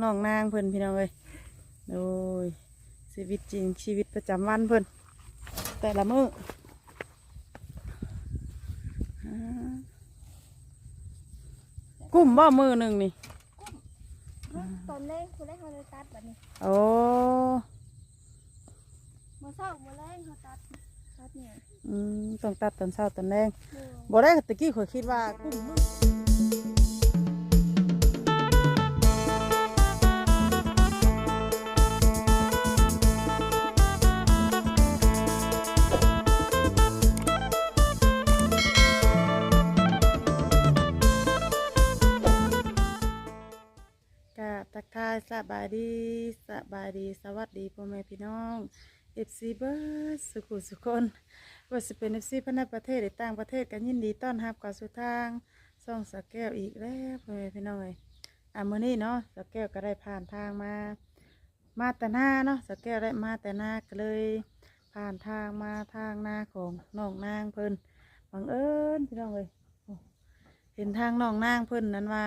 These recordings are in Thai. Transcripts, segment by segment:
น้องนางเพิ่นพี่น้องเอ้ยโดยชีวิตจริงชีวิตประจำวันเพิ่นแต่ละมื้ออ่ากุ้มบ่มือหนึ่งนี่ตอนแรกคุณได้เขาเลยตัดแบบนี้โอ้มาเศร้ามาแรงเขาตัดตัดเนี่ยอืมต้องตัดตอนเช้าตอนแรงเออบ่ได้ตะกี้ข่อยคิดว่ากุ้มมือ บายดีสวัสดีพ่อแม่พี่น้อง FC เบิร์ดสุขุสุคนว่าสิเป็น FC ภายในประเทศหรือต่างประเทศกันยินดีต้อนรับกับสู่ทางซ่องสกแก้วอีกแล้วพ่อแม่พี่น้องเอ้ยอะมื้อนี้เนาะสกแก้วก็ได้ผ่านทางมา มาแต่หน้าเนาะสกแก้วได้มาแต่หน้าก็เลย ผ่านทางมาทางหน้าของน้องนางเพิ่นบังเอิญพี่น้องเอ้ยเห็นทางน้องนางเพิ่นนั้นว่า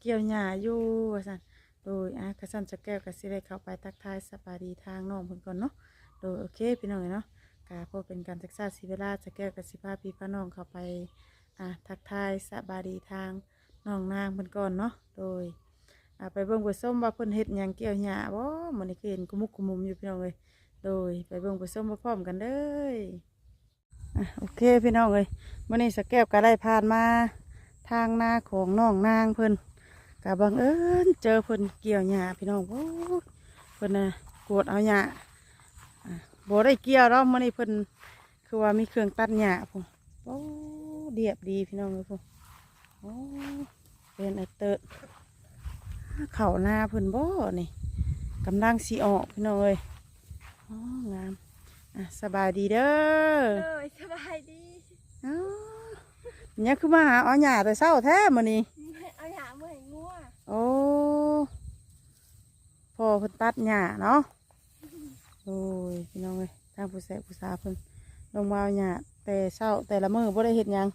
เกี่ยวหญ้าอยู่ว่าซั่น โดยอะกระสันสักแก้วก็สิได้เข้าไปทักทายสบายดีทางน้องเพิ่นก่อนเนาะโดยโอเคพี่น้องเอ้ยเนาะกาพอเป็นการศึกษาศิเวลาจะแก้วกับสิพาพี่พาน้องเข้าไปอะทักทายสบายดีทางน้องนางเพิ่นก่อนเนาะโดยอะไปเบิ่งไปส้มว่าเพิ่นเฮ็ดหยังเกี่ยวหญ้าบ่มื้อนี้ก็เห็นกุมุกกุมุมอยู่พี่น้องเอ้ยโดยไปเบิ่งไปส้มพร้อมกันเด้ออะโอเคพี่น้องเอ้ยมื้อนี้สกแก้วก็ได้ผ่านมาทางหน้าของน้องนางเพิ่น ก็บังเอิญเจอเพิ่นเกี่ยวหญ้าพี่น้องโอ้ยเพิ่นน่ะกวดเอาหญ้าบ่ได้เกี่ยวแล้วมันนี่เพิ่นคือว่ามีเครื่องตัดหญ้าพุ่นโอ้เดียบดีพี่น้องเลยพุ่นโอ้เป็นไอเติร์ดเข่าหน้าเพิ่นบ่นี่กำลังสีออกพี่น้องเลยอ๋องามอะสบายดีเด้อเออสบายดีเอ้าเนี่ยคือมาหาเอาหญ้าแต่เช้าแท้มื้อนี้ เอาหยาเมื่อยงัว โอ้พ่อเพิ่นตัดหญ้าเนาะโอ้ยพี่น้องเลยทางผู้แสผู้สาวเพิ่นลงมาเอาหญ้าแต่เช้าแต่ละมื้อบ่ได้เฮ็ดหยัง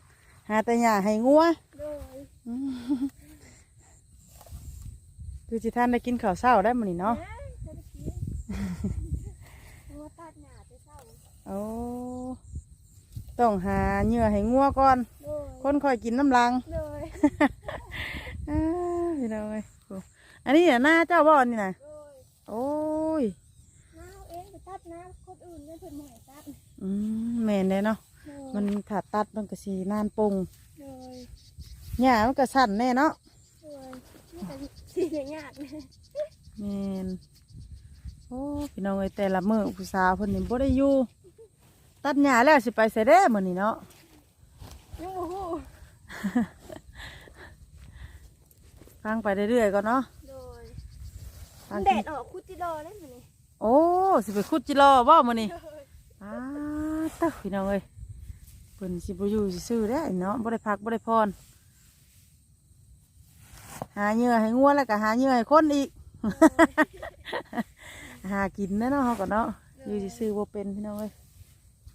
หาแต่หญ้าให้งัวโดยอืมคือสิท่านได้กินข้าวเช้าได้มื้อนี้เนาะเอ้ยจะได้กินงัวตัดหยาไปเศร้าโอ้ต้องหาเหยื่อให้งัวก่อนโดยคนคอยกินน้ำลังโดยอ้า พี่น้องเอ้ยโอ้อันนี้น่ะหน้าเจ้าบ่อนี่นะโดยโอ้ยน้าเอาเองไปตัดน้ำคนอื่นเนี่ยเพิ่นบ่ให้ตัดอืมแม่นเลยเนาะโดยมันถ้าตัดมันก็สีนานปรุงโดยหญ้ามันก็สั่นแน่เนาะโดยนี่แต่สีเหลืองหยาดเนี่ยแม่นโอ้พี่น้องเอ้ยแต่ละมื้อผู้สาวเพิ่นนี่บ่ได้อยู่ตัดหญ้าแล้วสิไปไสเด้มื้อนี้เนาะยังโอ้โห ฟังไปเรื่อยๆก่อนเนาะโดยฟัมังนแดดออกคุติโดได้ไหมนี่โอ้สิไปขุดจิรอบ่มื้อนี้โดยอ้าตะพี่น้องเอ้ยเพิ่นสิบ่อยู่ซื่อๆเด้อเนาะบ่ได้พักบ่ได้พรหาเหยื่อให้งัวแล้วก็หาเหยื่อให้คนอีก หากินแน่เนาะเฮาก็เนาะอยู่ซื่อๆบ่เป็นพี่น้องเอ้ย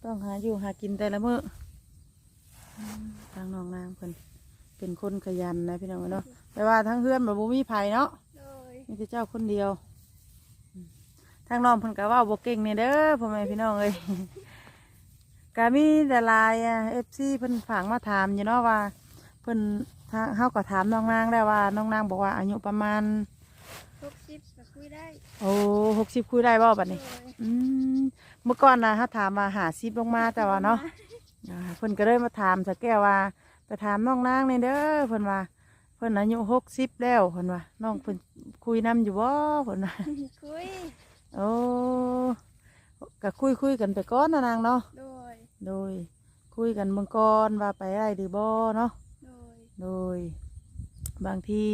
ต้องหาอยู่หากินแต่ละมื้ออืมทางน้องนางเพิ่น เป็นคนขยันนะพี่น้องเอ้ยเนาะแต่ว่าทั้งเพื่อนมันบ่มีไผเนาะโดยมีแต่เจ้าคนเดียวอืมทางน้องเพิ่นก็เว่าบ่เก่งนี่เด้อพ่อแม่พี่น้องเอ้ยก็มีแต่หลายเอฟซีเพิ่นฝากมาถามอยู่เนาะว่า เพิ่นทางเฮาก็ถามน้องนางแล้วว่าน้องนางบอกว่าอายุประมาณหกสิบก็คุยได้ โอ้หกสิบคุยได้บ่บัดนี้โดยอืมเมื่อก่อนนะเฮาถามว่าหาสิบลงมาแต่ว่าเนาะอ่าเพิ่นก็เลยมาถามสะแก้วว่า ไปถามน้องนางนี่เด้อเพิ่นว่าเพิ่นอายุหกสิบแล้วเพิ่นว่าน้องเพิ่นคุยนํอยู่บ่เพิ่นว่าคุยโอ้ก็คุยคุยกันไปก่อนนะนางเนาะโดยโดย คุยกันเมืองก่อนว่าไปได้หรือบ่เนาะโดยโดย บางที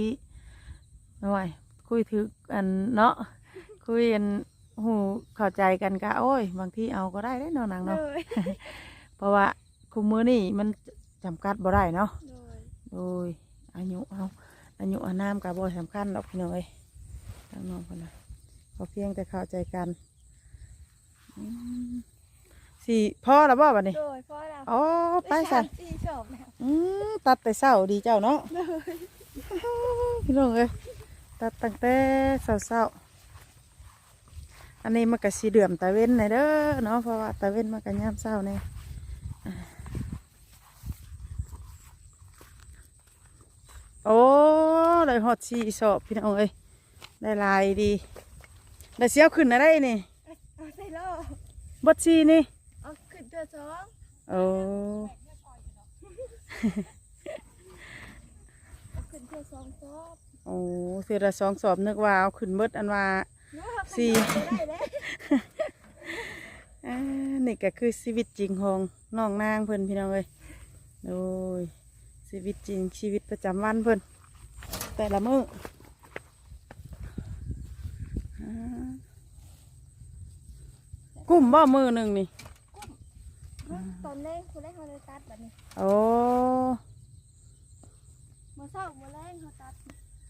หน่อยคุยถึกอันเนาะคุยกันหูเข้าใจกันก็โอ้ย บางทีเอาก็ได้ได้เนาะนางโดเนาะยเพราะว่าคุมมือนี่มัน จำกัดบ่ได้เนาะโดยโดยอายุเอาอายุอานามกับบ่สำคัญดอกพี่น้องเอ้ยทางน้องคนนะพอเพียงแต่เข้าใจกันอืมสี่พ่อแล้วบ่บัดนี้โดยพ่อเราอ๋อไปสาใส่มสี่สองแล้วอืมตัดแต่เศร้าดีเจ้าเนาะโดยพี่น้องเอ้ยตัดตั้งแต่เช้าๆอันนี้มันก็สีเดือมตะเว้นเลยเด้อเนาะเพราะว่าตะเว้นมันก็ยามเช้าเนี่ย โอ้ได้ฮอดสีสอบพี่น้องเอ้ยได้หลายดีได้เสียวขึ้นอะไรนี่เอาใส่โลบดชีนี่เอาขึ้นตัวสองโอ้เอาขึ้นตัวสองซอบโอ้เสือละสองสอบนึกว่าเอาขึ้นเบิดอันว่าเนาะสี่ได้แล้วอ่านี่ก็คือชีวิตจริงของน้องนางเพิ่นพี่น้องเอ้ยโอ้ย ชีวิตจริงชีวิตประจำวันเพิ่นแต่ละมื้ออ่ากุ้มบ่มือหนึ่งนี่ตอนแรกคุณได้เขาเลยตัดแบบนี้โอ้มาเศร้ามาแรงเขาตัด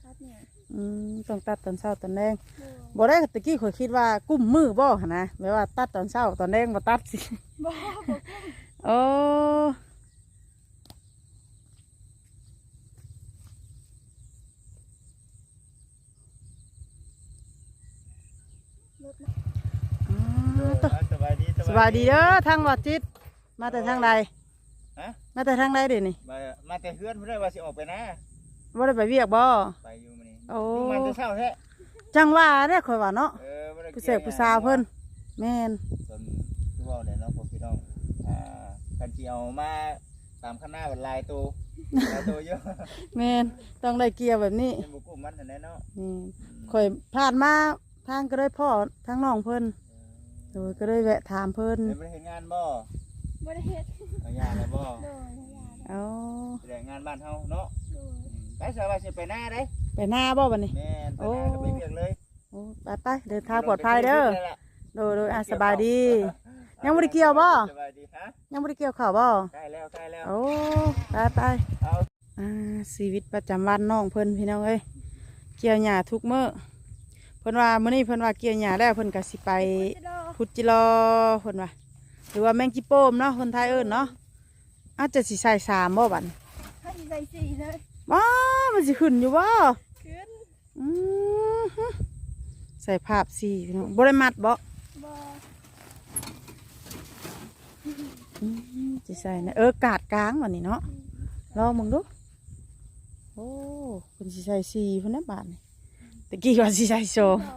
ตัดเนี่ยอืมต้องตัดตอนเช้าตอนแดงโดยบ่ได้ตะกี้ข่อยคิดว่ากุ้มมือบ่หั่นนะแม่ว่าตัดตอนเช้าตอนแดงบ่ตัดสิบ่บ่โอ้ ลดนะ อ่าต่อ สบายดี สบายดีเด้อทางวัดจิต มาแต่ทางใดฮะ มาแต่ทางใดเดี๋ยวนี้มามาแต่เพื่อนเพื่อนว่าสิออกไปนะว่าได้ไปเวียกบ่ ไปอยู่มื้อนี้โอ้ ลูกมันจะเช้าแท้จังว่าได้อข่อยว่าเนาะเออบ่ได้ผู้เสกผู้สาวเพิ่นแม่นจนคือเว่าเนี่ยเนาะพวกพี่น้องอ่าคันสิเอามาตามข้างหน้าเป็นลายตัวลายตัวเยอะแม่นต้องได้เกียร์แบบนี้เป็นบุกุมมันนั่นแหละเนาะนี่ข่อยผ่านมาทางก็ได้พ่อทางน้องเพิ่น โดยก็ได้แวะถามเพิ่นเดี๋ยวไม่ได้เห็นงานบ่บ่ได้เฮ็ดเอางานแล้วบ่โดยพยาได้เอาแสดงงานบ้านเฮาเนาะโดยอืมไปสบายสิไปหน้าได้ไปหน้าบ่บัดนี้ แม่นไปหน้าก็ไปเรียกเลยโอ้ไปไปเดินทางปลอดภัยเด้อไปล่ะโดยโดยอะสบายดี ยังบ่ได้เกี่ยวบ่ สบายดีฮะยังบ่ได้เกี่ยวข้าวบ่ใกล้แล้วใกล้แล้วโอ้ไปไปเอา อ่าชีวิตประจำวันน้องเพิ่นพี่น้องเอ้ยเกี่ยวหญ้าทุกมื้อเพิ่นว่ามื้อนี้เพิ่นว่าเกี่ยวหญ้าแล้วเพิ่นก็สิไปจะรอพุทธิรอเพิ่นว่าหรือว่าแมงจิโป้มเนาะคนไทยเอิ้นเนาะอาจจะสิใส่สามบ่บัดนี้ให้ใส่สี่เลยว้ามันสิขึ้นอยู่บ่ขึ้นอือฮึใส่ภาพสี่พี่น้องบ่ได้มัดบ่บ่อืมสิใส่นะเออกาดกลางวันนี้เนาะลองมึงดูโอ้เพิ่นสิใส่สี่เพิ่นนะบาดนี้ ตะกี้ว่าสิใส่สองเอา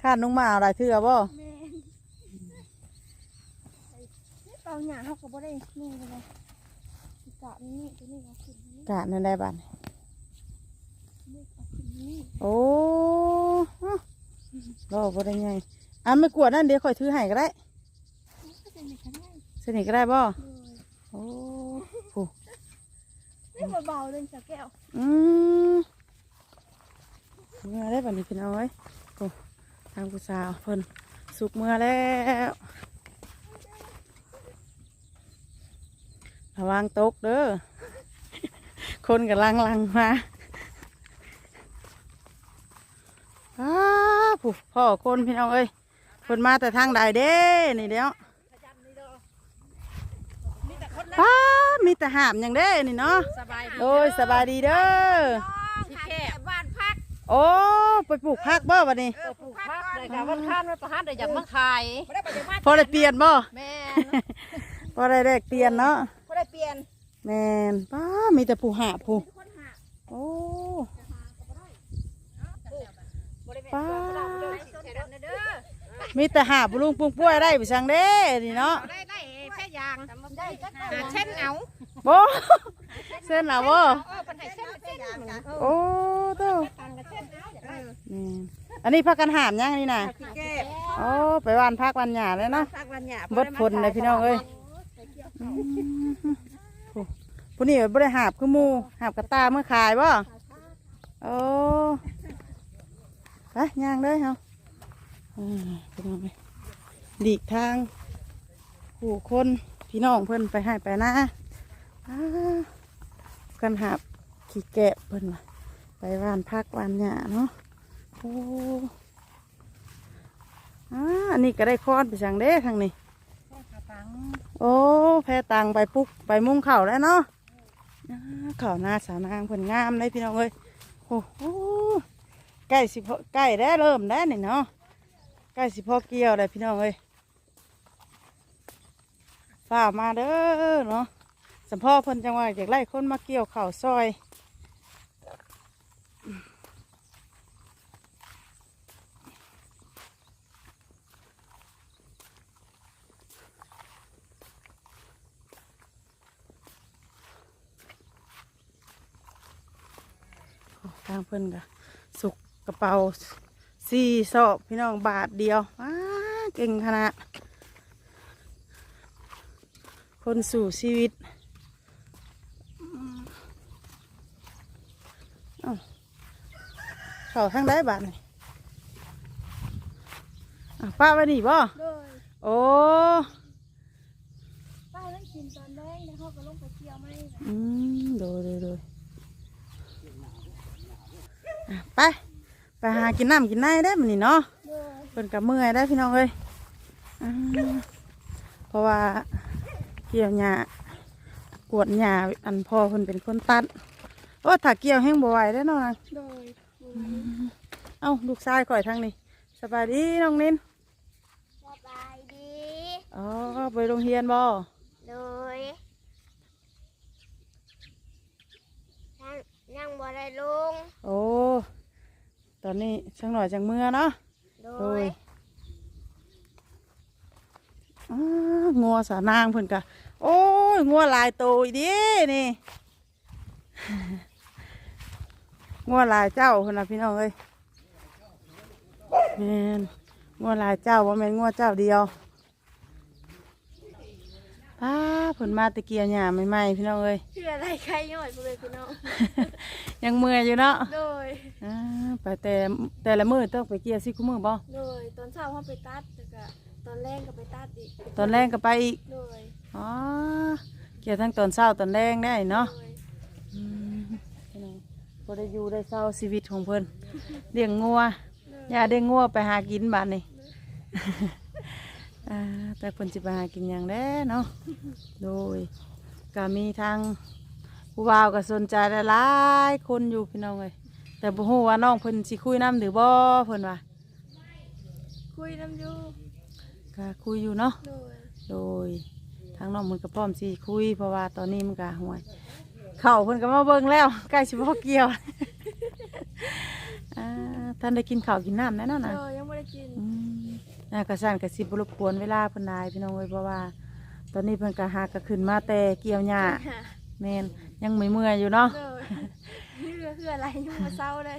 คาดลงมาเอาหลายเทื่อบ่แม่นเปล่าหยาเขาก็บ่ได้นี่เลยกะนี่ตัวนี้เอาขึ้นนี่กาดนั่นได้บาดนี้นี่เอาขึ้นนี่โอ้ฮะรอบ่ได้ไงอะไม่กวดนั่นเดี๋ยวข่อยถือให้ก็ได้ก็จะมีกันได้สนิทก็ได้บ่เลยโอ้โหนี่เบาๆเลยจ้ะแก้วอืม เมื่อได้บัดนี้พี่น้องเอ้ยโอ้ทางผู้สาวเพิ่นสุกเมื่อแล้วระวังตกเด้อ คนกำลังลังมาอ้าผู้พ่อคนพี่น้องเอ้ยเพิ่นมาแต่ทางใดเด้ นี่เดี๋ยวป้ามีแต่หามอย่างเด้นี่เนาะ สบายดีโอ้ยสบายดีเด้อที่แค่บ้านพัก โอ้ไปปลูกผักบ่บัดนี้เออปลูกพักเลยค่ะวันข้านวันประหารได้อยากมาขายพอได้เปลี่ยนบ่แม่พอได้แลกเปลี่ยนเนาะก็ได้เปลี่ยนแม่นป้ามีแต่ผู้หาผู้โอ้ป้ามีแต่หาบุลุงปุ้งป่วยได้ไปสั่งเด้นี่เนาะได้ได้แค่ยางได้หาเช่นเอาบ่เส้นน่ะบ่เออเป็นให้เช่นเช่นเอาโอ้ โตตังกับเช่นเอาเออนี่อันนี้พักกันหามยังนี่น่ะแก้โอ้ไปหวานพักหวันหญ้าเลยเนาะพักวันหยาเบดผลเลยพี่น้องเอ้ยอืมผู้ผู้นี้บ่ได้หาบคือหมูหาบกระตาเมื่อขายบ่โอ้ไปย่างเลยเฮาอ่าพี่น้องเอ้ยหลีกทางผู้คนพี่น้องเพิ่นไปให้ไปนะอ่ากันหาบขี้แกะเพิ่นว่ะ ไปหวานพักหวานหญ้าเนาะโอ้อ่าอันนี้ก็ได้คอนไปสั่งเด้ทางนี้โอ้แพตังไปปุ๊กไปมุ้งเข่าแล้วเนาะอ่าเข่าหน้าสาวนางผลงามเลยพี่น้องเอ้ยโอ้โหใกล้สิพอใกล้ได้วเริ่มได้วนี่เนาะใกล้สิพอเกี่ยวเลยพี่น้องเอ้ยฝ่ามาเด้อเนาะสมพ่อเพิ่นจังว่าอยากไล่คนมาเกี่ยวข้าวซอย ทางเพิ่นก็สุกกระเป๋าสี่ซอบพี่น้องบาทเดียวอ้าเก่งขนาดคนสู่ชีวิตอืมเอ้าเขาทางได้บาทนี่อะป้าไว้นี่บ่เลยโอ้ป้านั่งกินตอนแรกแล้วเขาก็ลงไปเที่ยวไม่อืมโดยโดยโดย อะไปไปหากินน้ำกินไนได้มันนี่เนาะเลยเพิ่นกับเมื่อยได้พี่น้องเอ้ยอ่าเพราะว่าเกี่ยวหญ้ากวดหญ้าอันพ่อเพิ่นเป็นคนตัดโอ้ถ้าเกี่ยวแห้งบ่ไหวได้อเนาะนางเลยเอ้าลูกชายข่อยทางนี้สบายดีน้องนิน สบายดี อ๋อไปโรงเรียนบ่ เลยนั่งบ่ ได้ลง โอ้ ตอนนี้ช่างหน่อยจังเมื่อเนาะโดโดยอ้างัวสานางเพิ่นกะ โอ้ย งัวหลายโตอีเดีนี่ งัวหลายเจ้าเพิ่นน่ะพี่น้องเอ้ยแม่นงัวหลายเจ้าว่าแม่นงัวเจ้าเดียว ป้าเพิ่นมาตะเกียบหญ้าใหม่ๆพี่น้องเอ้ยชื่ออะไรใครย่อยไปเลยพี่น้อง ยังเมื่อยอยู่เนาะโดย อ่าไปแต่แต่ละมื้อต้องไปเกี่ยวสิคุมื้อบ่โดย ตอนเช้าเขาไปตัดแต่ก็ตอนแรกก็ไปตัดอีกตอนแรกก็ไปอีก โดยอ๋อ เกี่ยวทั้งตอนเช้าตอนแรงได้เนาะโดยอืมพอได้อยู่ได้เศร้าชีวิตของเพิ่นเลี้ยงงัวอย่าได้งัวไปหากินบ้านนี่อ่า แต่เพิ่นสิไปหากินอย่างแด้เนาะ โดยก็มีทางผู้บ่าวก็สนใจหลายๆคนอยู่พี่น้องเอ้ยแต่บ่ฮู้ว่าน้องเพิ่นสิคุยนํหรือบ่เพิ่นว่าคุยน้ำอยูก็คุยอยู่เนาะ โดยโดยทางน้องมันก็พร้อมสิคุย เพราะว่าตอนนี้มันก็ห่วย เข่าเพิ่นก็มาเบิ่งแล้วใกล้สิบ่เกี่ยวอ่าท่านได้กินข้าวกินน้ำแน่นอนโดนะยยังไม่ได้กิน อืม น่ากระสั่นกระสิบรบกวนเวลาเพิ่นนายพี่น้องเอ้ยเพราะว่า ตอนนี้เพิ่นก็หากระขึ้นมาแต่เกี่ยวหญ้าแม่นยังไม่เมื่อยอยู่เนาะโดยนี่คืออะไรยังมาเศร้าเลย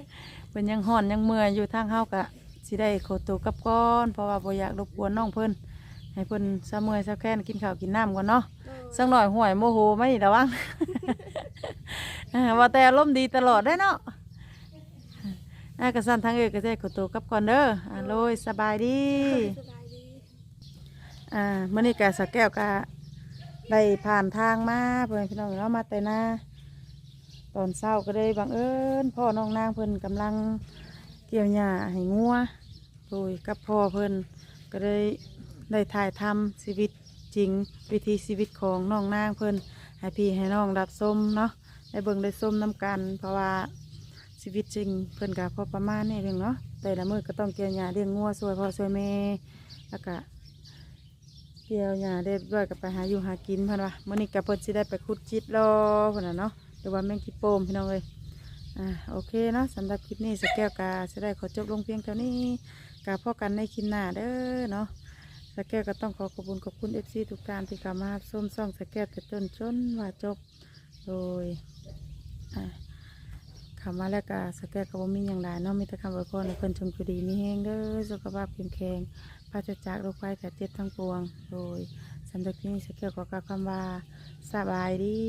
เพิ่นยังห่อนยังเมื่อยอยู่ทางเฮากะสิได้โคตัวกลับก้อนเพราะว่าบ่อยากรบกวนน้องเพิ่นให้เพิ่นซะเมื่อยซะแค้นกินข้าวกินน้ำก่อนเนาะโดยสักหน่อยห่วยโมโหไหมระวังอ่าว่าแต่อารมณ์ดีตลอดได้เนาะ อ่ากระสันทางเอกกระเจขอตัวกลับก่อนเด้ออ่าโลยสบายดี สบายดีอ่าเมื่อนี้กาสักแก้วกาได้ผ่านทางมาเพื่อนพี่น้องเนาะมาแต่หน้าตอนเช้าก็ได้บังเอิญพ่อน้องนางเพิ่นกำลังเกี่ยวหญ้าให้งัวโดยกับพ่อเพิ่นก็ได้ได้ถ่ายทำชีวิตจริงวิถีชีวิตของน้องนางเพิ่นให้พี่ให้น้องรับชมเนาะได้เบิ่งได้ชมน้กัน เพราะว่า ชีวิตจริงเพิ่นก็พอประมาณนี้เพียงเนาะแต่ละมือก็ต้องเกี่ยวหญ้าเลี้ยงงัวช่วยพ่อช่วยแม่แล้วก็เกี่ยวหญ้าได้ด้วยกับไปหาอยู่หากินเพันวะมื่อนี้กับเพิ่นสิได้ไปขุดจิตรอเพิ่นน่ะเนาะหรือว่าแมงกิโปมพี่น้องเลยอ่าโอเคเนาะสำหรับคลิปนี้สแก้วกาจะได้ขอจบลงเพียงเท่านี้กาพ่อกันในคลิปหน้าเด้อเนาะสแก้วก็ต้องขอขอบคุณขอบคุณเอฟซีทุกท่านที่เข้ามารับชมซ่องสแก้วแต่ต้นจนว่าจบโดยอ่า คำว่าแล้วก็สแกวก็บ่มีอย่างไรเนาะมีแต่คำอวยพรให้เพิ่นจงอยู่ดีมีแห้งเด้อสุขภาพเข้มแข็งปราศจากโรคภัยไข้เจ็บทั้งปวง โดยสำหรับที่นี้สแกลขอกล่าวคำว่าสบายดี